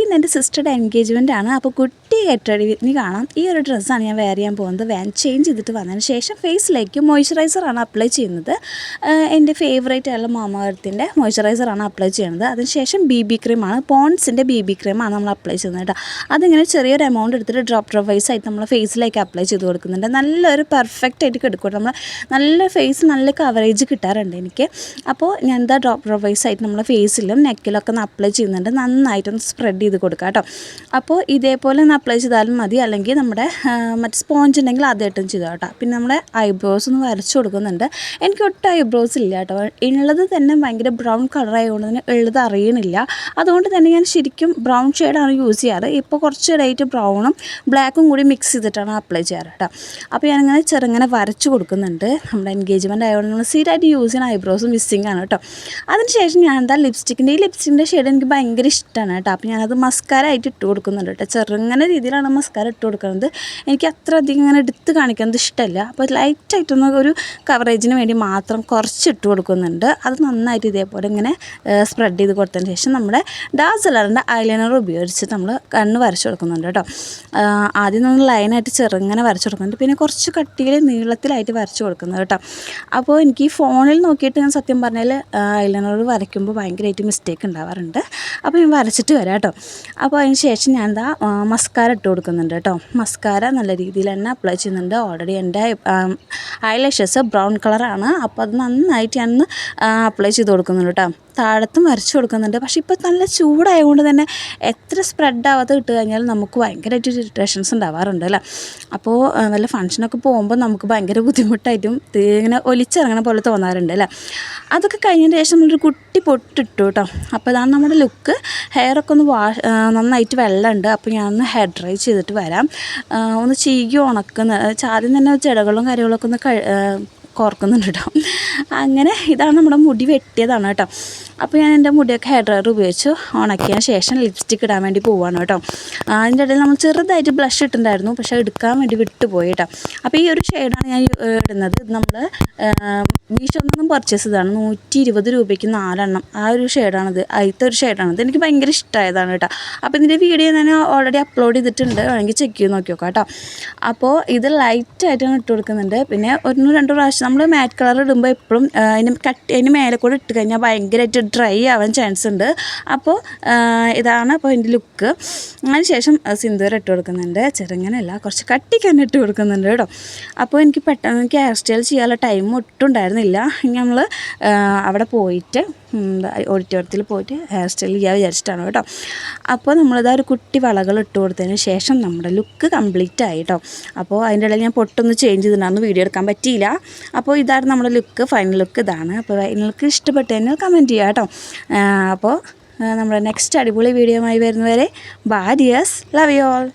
ഇന്ന് എന്റെ സിസ്റ്ററുടെ എൻഗേജ്മെന്റ് ആണ്. അപ്പോൾ കുട്ടി റെഡി വിത്ത് കാണാം. ഈ ഒരു ഡ്രസ്സാണ് ഞാൻ വെയർ ചെയ്യാൻ പോകുന്നത്. വാൻ ചേഞ്ച് ചെയ്തിട്ട് വന്നതിന് ശേഷം ഫേസിലേക്ക് മോയ്സ്ചറൈസറാണ് അപ്ലൈ ചെയ്യുന്നത്. എന്റെ ഫേവറേറ്റ് ആയുള്ള മാമകത്തിന്റെ മോയ്സ്ചറൈസറാണ് അപ്ലൈ ചെയ്യുന്നത്. അതിനുശേഷം ബി ബി ക്രീമാണ് പോൺസിന്റെ ബി ബി ക്രീമാണ് നമ്മൾ അപ്ലൈ ചെയ്യുന്നത് കേട്ടോ. അതിങ്ങനെ ചെറിയൊരു എമൗണ്ട് എടുത്തിട്ട് ഡ്രോപ്പ് ഡ്രോപ്പ് വൈസ് ആയിട്ട് നമ്മൾ ഫേസിലേക്ക് അപ്ലൈ ചെയ്ത് കൊടുക്കുന്നുണ്ട്. നല്ലൊരു പെർഫെക്റ്റ് ആയിട്ട് കിടക്കും നമ്മൾ നല്ല ഫേസ് നല്ല കവറേജ് കിട്ടാറുണ്ട് എനിക്ക്. അപ്പോൾ ഞാൻ എന്താ ഡ്രോപ്പ് ഡ്രോപ്പ് വൈസ് ആയിട്ട് നമ്മൾ ഫേസിലും നെക്കിലൊക്കെ ഒന്ന് അപ്ലൈ ചെയ്യുന്നുണ്ട്. നന്നായിട്ടൊന്ന് സ്പ്രെഡ് ചെയ്ത് കൊടുക്കുക കേട്ടോ. അപ്പോൾ ഇതേപോലെ അപ്ലൈ ചെയ്താലും മതി. അല്ലെങ്കിൽ നമ്മുടെ മറ്റ് സ്പോഞ്ച് ഉണ്ടെങ്കിൽ അതായിട്ടും ചെയ്തോ കേട്ടോ. പിന്നെ നമ്മുടെ ഐബ്രോസ് ഒന്ന് വരച്ചു കൊടുക്കുന്നുണ്ട്. എനിക്ക് ഒട്ടും ഐബ്രോസ് ഇല്ല കേട്ടോ. ഉള്ളത് തന്നെ ഭയങ്കര ബ്രൗൺ കളർ ആയതുകൊണ്ട് തന്നെ ഉള്ളത് അറിയണില്ല. അതുകൊണ്ട് തന്നെ ഞാൻ ശരിക്കും ബ്രൗൺ ഷെയ്ഡാണ് യൂസ് ചെയ്യാറ്. ഇപ്പോൾ കുറച്ച് ലൈറ്റ് ബ്രൗണും ബ്ലാക്കും കൂടി മിക്സ് ചെയ്തിട്ടാണ് അപ്ലൈ ചെയ്യാറ് കേട്ടോ. അപ്പോൾ ഞാനിങ്ങനെ ചെറുങ്ങനെ വരച്ചു കൊടുക്കുന്നുണ്ട്. നമ്മുടെ എൻഗേജ്മെന്റ് ആയതുകൊണ്ട് നമ്മൾ സ്ഥിരമായിട്ട് യൂസ് ചെയ്യുന്ന ഐബ്രോസ് മിസ്സിങ് ആണ് കേട്ടോ. അതിനുശേഷം ഞാൻ എന്താ ലിപ്സ്റ്റിക്കിന്റെ ഈ ലിപ്സ്റ്റിക്കിന്റെ ഷെയ്ഡ് എനിക്ക് ഭയങ്കര ഇഷ്ടമാണ് കേട്ടോ. അപ്പോൾ ഞാനത് മസ്കാരായിട്ട് ഇട്ട് കൊടുക്കുന്നുണ്ട് കേട്ടോ. ചെറുങ്ങനെ രീതിയിലാണ് മസ്കാര ഇട്ട് കൊടുക്കുന്നത്. എനിക്ക് അത്ര അധികം ഇങ്ങനെ എടുത്ത് കാണിക്കുന്നത് ഇഷ്ടമല്ല. അപ്പോൾ ലൈറ്റായിട്ടൊന്ന് ഒരു കവറേജിന് വേണ്ടി മാത്രം കുറച്ച് ഇട്ട് കൊടുക്കുന്നുണ്ട്. അത് നന്നായിട്ട് ഇതേപോലെ ഇങ്ങനെ സ്പ്രെഡ് ചെയ്ത് കൊടുത്തതിന് ശേഷം നമ്മുടെ ഡാസലറിന്റെ ഐലൈനർ ഉപയോഗിച്ച് നമ്മൾ കണ്ണ് വരച്ച് കൊടുക്കുന്നുണ്ട് കേട്ടോ. ആദ്യം നമ്മൾ ലൈനായിട്ട് ചെറുങ്ങനെ വരച്ച് കൊടുക്കുന്നുണ്ട്. പിന്നെ കുറച്ച് കട്ടിയിൽ നീളത്തിലായിട്ട് വരച്ച് കൊടുക്കുന്നത് കേട്ടോ. അപ്പോൾ എനിക്ക് ഈ ഫോണിൽ നോക്കിയിട്ട് ഞാൻ സത്യം പറഞ്ഞാൽ ഐലൈനർ വരയ്ക്കുമ്പോൾ ഭയങ്കരമായിട്ട് മിസ്റ്റേക്ക് ഉണ്ടാവാറുണ്ട്. അപ്പോൾ ഞാൻ വരച്ചിട്ട് വരാം കേട്ടോ. അപ്പോൾ അതിന് ശേഷം ഞാൻ എന്താ മസ്കാര ഇട്ട് കൊടുക്കുന്നുണ്ട് കേട്ടോ. മസ്കാര നല്ല രീതിയിൽ തന്നെ അപ്ലൈ ചെയ്യുന്നുണ്ട്. ഓൾറെഡി എന്റെ ഐലാഷസ് ബ്രൗൺ കളറാണ് അപ്പോൾ അത് നന്നായിട്ട് ഞാൻ അപ്ലൈ ചെയ്ത് കൊടുക്കുന്നുണ്ട് കേട്ടോ. താഴത്തും വരച്ച് കൊടുക്കുന്നുണ്ട്. പക്ഷേ ഇപ്പോൾ നല്ല ചൂടായതുകൊണ്ട് തന്നെ എത്ര സ്പ്രെഡ് ആവാതെ ഇട്ട് കഴിഞ്ഞാൽ നമുക്ക് ഭയങ്കരമായിട്ട് ഇറിറ്റേഷൻസ് ഉണ്ടാവാറുണ്ട് അല്ലേ? അപ്പോൾ വല്ല ഫംഗ്ഷനൊക്കെ പോകുമ്പോൾ നമുക്ക് ഭയങ്കര ബുദ്ധിമുട്ടായിട്ടും ഇങ്ങനെ ഒലിച്ചിറങ്ങണ പോലെ തോന്നാറുണ്ട് അല്ലേ? അതൊക്കെ കഴിഞ്ഞതിന് ശേഷം നമ്മളൊരു കുട്ടി പൊട്ടിട്ടു കേട്ടോ. അപ്പോൾ അതാണ് നമ്മുടെ ലുക്ക് ഹെയറൊക്കെ ഒന്ന് വാഷ് നന്നായിട്ട് വെള്ളമുണ്ട്. അപ്പോൾ ഞാനൊന്ന് ഹെയർ ഡ്രൈ ചെയ്തിട്ട് വരാം. ഒന്ന് ചീകി ഉണക്കുന്ന ആദ്യം തന്നെ ചെടകളും കാര്യങ്ങളൊക്കെ ഒന്ന് കോർക്കുന്നുണ്ട് കേട്ടോ അങ്ങനെ ഇതാണ് നമ്മുടെ മുടി വെട്ടിയതാണ് കേട്ടോ അപ്പോൾ ഞാൻ എന്റെ മുടിയൊക്കെ ഹെയർ ഡ്രയർ ഉപയോഗിച്ച്. ഓണാക്കിയതിന് ശേഷം ലിപ്സ്റ്റിക് ഇടാൻ വേണ്ടി പോവാണ് കേട്ടോ അതിന്റെ ഇടയിൽ നമ്മൾ ചെറുതായിട്ട് ബ്ലഷ് ഇട്ടിട്ടുണ്ടായിരുന്നു. പക്ഷേ എടുക്കാൻ വേണ്ടി വിട്ടുപോയി കേട്ടോ അപ്പോൾ ഈ ഒരു ഷെയ്ഡാണ് ഞാൻ ഇടുന്നത്. നമ്മൾ മീഷോയിൽ നിന്നും പർച്ചേസ് ചെയ്തതാണ് നൂറ്റി ഇരുപത് രൂപയ്ക്ക് നാലെണ്ണം. ആ ഒരു ഷെയ്ഡാണിത് അതിലത്തെ ഒരു ഷെയ്ഡാണിത് എനിക്ക് ഭയങ്കര ഇഷ്ടമായതാണ് കേട്ടോ. അപ്പോൾ ഇതിന്റെ വീഡിയോ ഞാൻ ഓൾറെഡി അപ്ലോഡ് ചെയ്തിട്ടുണ്ട്. വേണമെങ്കിൽ ചെക്ക് ചെയ്ത് നോക്കി നോക്കാം കേട്ടോ. അപ്പോൾ ഇത് ലൈറ്റായിട്ടാണ് ഇട്ട് കൊടുക്കുന്നുണ്ട്. പിന്നെ ഒന്ന് രണ്ടു പ്രാവശ്യം നമ്മൾ മാറ്റ് കളർ ഇടുമ്പോൾ എപ്പോഴും അതിന് കട്ട് അതിന് മേലെ കൂടെ ഇട്ട് കഴിഞ്ഞാൽ ഭയങ്കരമായിട്ട് ഡ്രൈ ആവാൻ ചാൻസ് ഉണ്ട്. അപ്പോൾ ഇതാണ് അപ്പോൾ എന്റെ ലുക്ക് അതിന് ശേഷം സിന്ദൂർ ഇട്ട് കൊടുക്കുന്നുണ്ട്. ചെറുങ്ങനെയല്ല കുറച്ച് കട്ടിക്ക് തന്നെ ഇട്ട് കൊടുക്കുന്നുണ്ട് കേട്ടോ. അപ്പോൾ എനിക്ക് പെട്ടെന്ന് എനിക്ക് ഹെയർ സ്റ്റൈൽ ചെയ്യാനുള്ള ടൈം ഒട്ടും ഉണ്ടായിരുന്നില്ല. നമ്മൾ അവിടെ പോയിട്ട് ഓഡിറ്റോറിയത്തിൽ പോയിട്ട് ഹെയർ സ്റ്റൈൽ ചെയ്യാൻ വിചാരിച്ചിട്ടാണ് കേട്ടോ. അപ്പോൾ നമ്മളിതാ ഒരു കുട്ടി വളകൾ ഇട്ട് കൊടുത്തതിന് ശേഷം നമ്മുടെ ലുക്ക് കംപ്ലീറ്റ് ആയി കേട്ടോ. അപ്പോൾ അതിന്റെ ഇടയിൽ ഞാൻ പൊട്ടൊന്ന് ചേഞ്ച് ചെയ്തിട്ടുണ്ടായിരുന്നു വീഡിയോ എടുക്കാൻ പറ്റിയില്ല. അപ്പോൾ ഇതാണ് നമ്മുടെ ലുക്ക് ഫൈനൽ ലുക്ക് ഇതാണ്. അപ്പോൾ നിങ്ങൾക്ക് ഇഷ്ടപ്പെട്ടു തന്നെ കമന്റ് ചെയ്യുക കേട്ടോ. അപ്പോൾ നമ്മുടെ നെക്സ്റ്റ് അടിപൊളി വീഡിയോ ആയി വരുന്നവരെ ബാരിയസ് ലവ് യു ഓൾ